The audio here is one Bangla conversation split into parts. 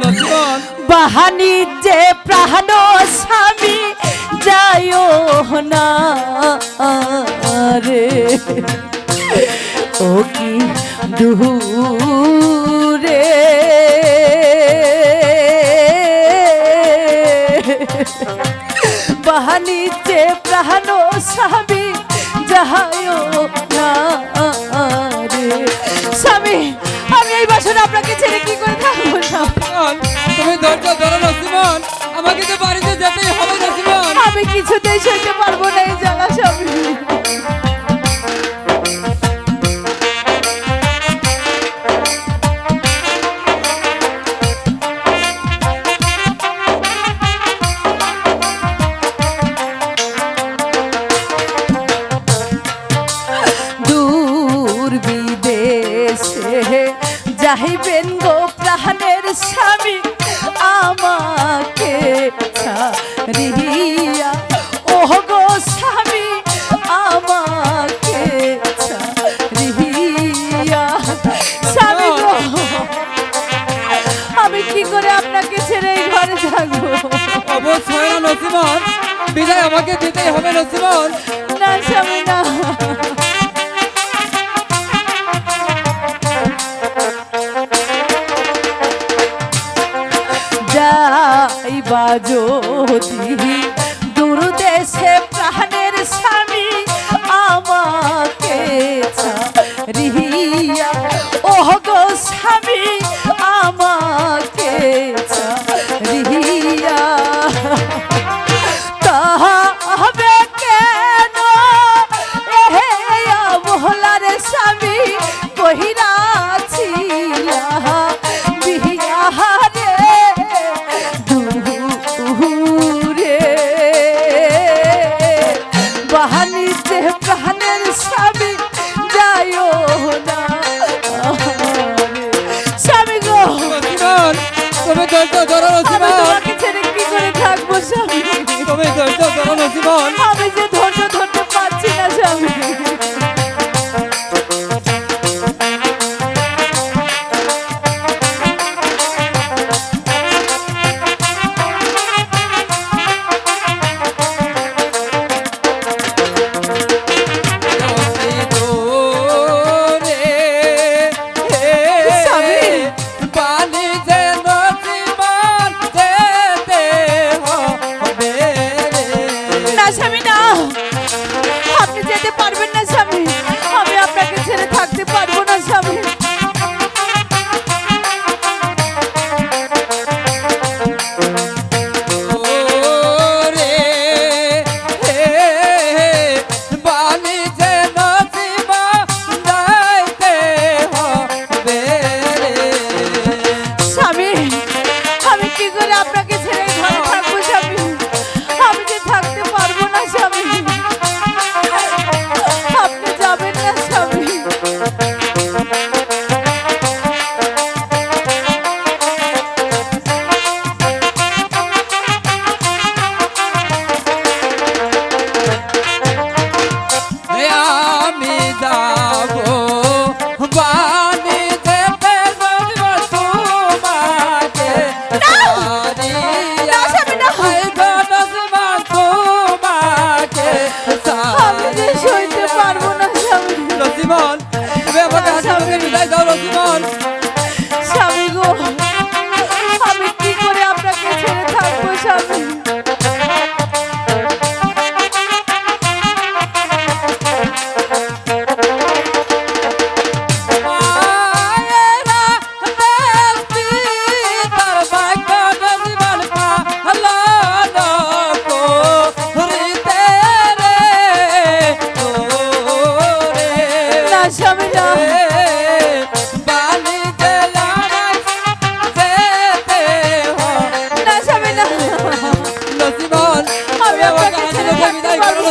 লক্ষ্মণ বাহানি যে প্রাণ স্বামী যায় না রে। ও কি দূরে। বাহানি যে প্রাণ স্বামী যাহায় না রে। স্বামী আমি এই বাসন আপনাকে ছেড়ে কি করে থাকব তুমি ধরো নসিমন আমাকে তো বাড়িতে যেতেই হবে আমি কিছুতেই সইতে পারব না এই জ্বালা স্বামী। বিদেশে যাইবেন গো প্রাণের স্বামী আমাকে ছাড়িয়া। ও গো স্বামী আমাকে ছাড়িয়া। স্বামী গো আমি কি করে আপনাকে ছেড়ে এই ঘরে থাকব? অবশ্যই না নসিমন। বিদায় আমাকে দিতেই হবে নসিমন। না স্বামী না। যাইবা যদি দূর দেশে প্রাণের স্বামী আমাকে ছাড়িয়া ওহ গো স্বামী স্বামী যাইও না। স্বামী গো। তুমি ধৈর্য ধরো জীবন তোমাকে ছেড়ে কি করে থাকব স্বামী? তুমি ধৈর্য ধরো জীবন আমি যে ধৈর্য ধরতে পারছি না স্বামী।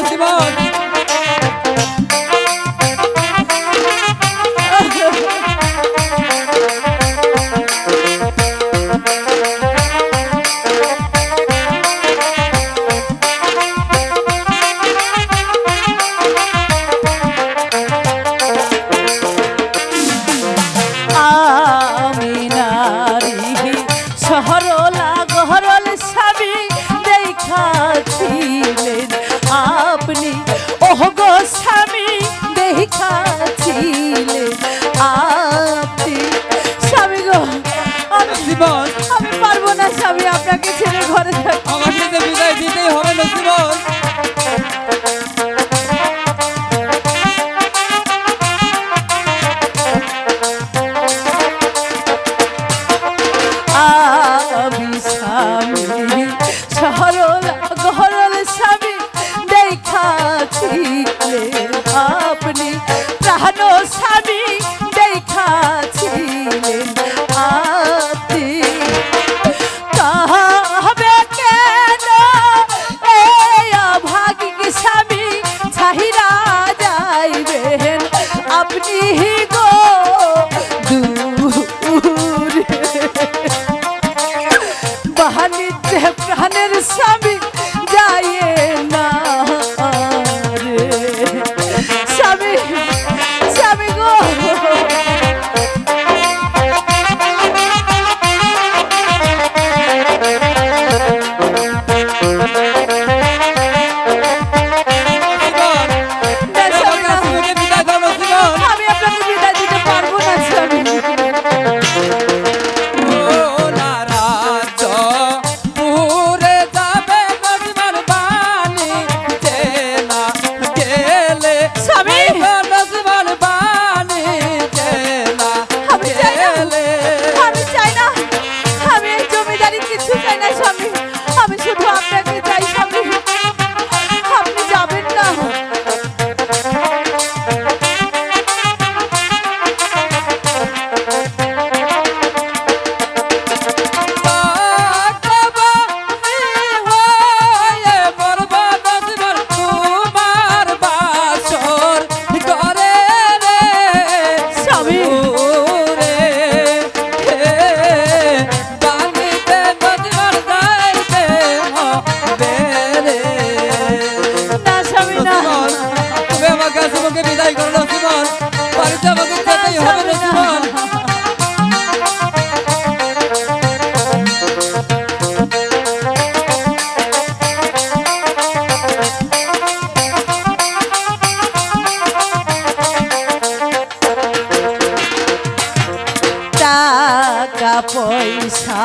しま。স্বামী গো আমি জীবন আমি পারব না স্বামী আপনাকে ছেড়ে ঘরে আমার সাথে বিদায় দিতেই হবে নসিবন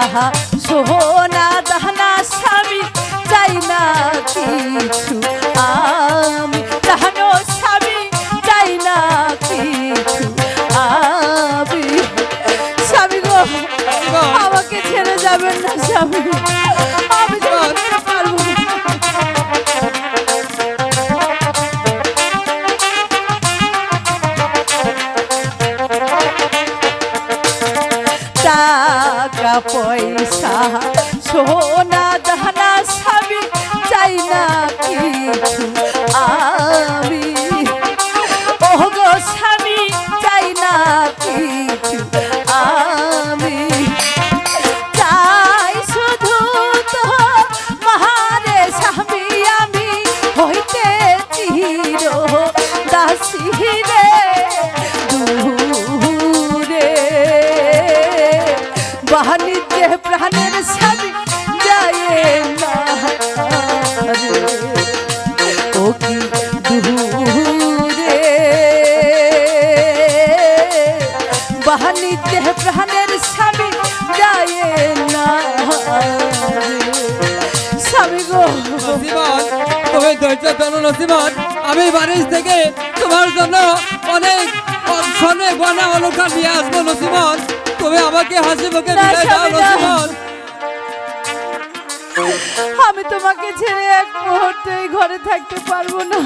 যাহা সোহনা দাহনা স্বামী চাই না কিছু আমি। দাহনো স্বামী চাই না কিছু আমি। স্বামী গো। আমাকে ছেড়ে যাবেন না স্বামী। pois tá. জানো নসিবত আমি বাড়ির থেকে তোমার জন্য অনেক স্বর্ণে গয়না অলঙ্কার নিয়ে আসব নসিবত। তুমি আমাকে হাসি মুখে আমি তোমাকে ছেড়ে এক মুহূর্তে ঘরে থাকতে পারব না।